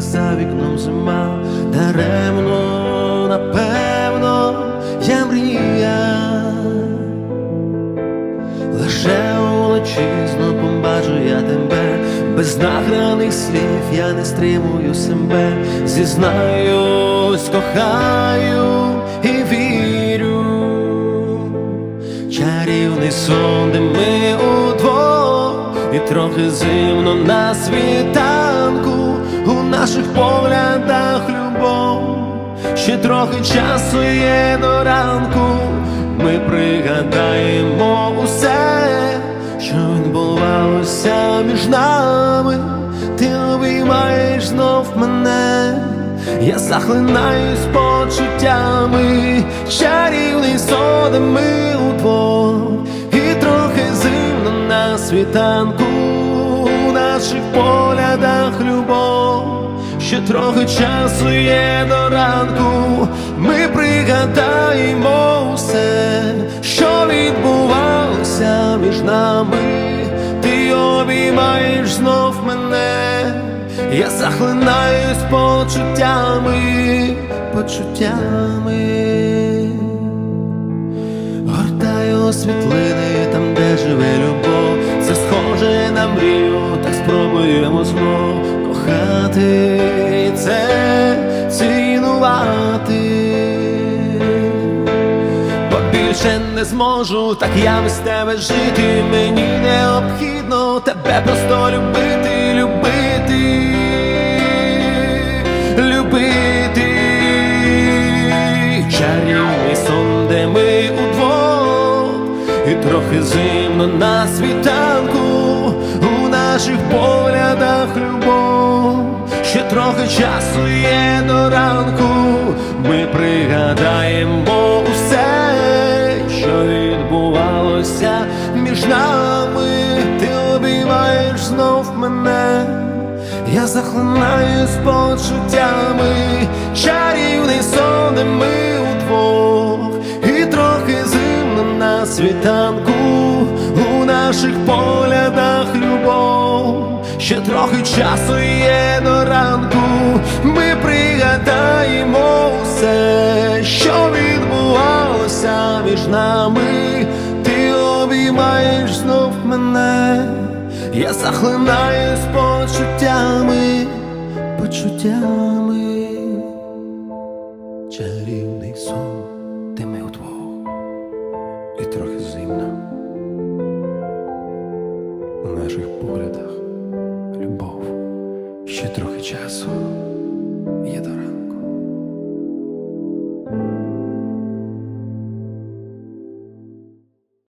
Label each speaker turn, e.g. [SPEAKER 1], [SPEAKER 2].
[SPEAKER 1] за вікном зима, даремно, напевно, я мріяв. Лише уночі знов побачу я тебе, без награних слів я не стримую себе, зізнаюсь, кохаю і вірю. Чарівний сон, де ми удвох, і трохи зимно на світанку, у наших поглядах любов, ще трохи часу є до ранку, ми пригадаємо усе, що відбувалося між нами, ти обіймаєш знов мене. Я захлинаюсь почуттями, чарівний сон, де ми удвох, і трохи зимно на світанку, наших поглядах любов, ще трохи часу є до ранку, ми пригадаємо все, що відбувалося між нами, ти обіймаєш знов мене. Я захлинаюсь почуттями, почуттями, гортаю світлини там, де живе любов, це схоже на мрію, спробуємо знов кохати і це цінувати. Бо більше не зможу, так я без тебе жити. Мені необхідно тебе просто любити, любити, любити. Чарівний сон, де ми удвох, і трохи зимно на світанку, у наших поглядах любов, ще трохи часу є до ранку, ми пригадаємо усе, що відбувалося між нами, ти обіймаєш знов мене. Я захлинаюсь почуттями, чарівний сон, де ми удвох, і трохи зимно на світанку, у наших поглядах ще трохи часу є до ранку, ми пригадаємо все, що відбувалося між нами, ти обіймаєш знов мене. Я захлинаюсь почуттями, почуттями, чарівний сон, де ми удвох, і трохи зимно. У наших поглядах любов, ще трохи часу є дорога.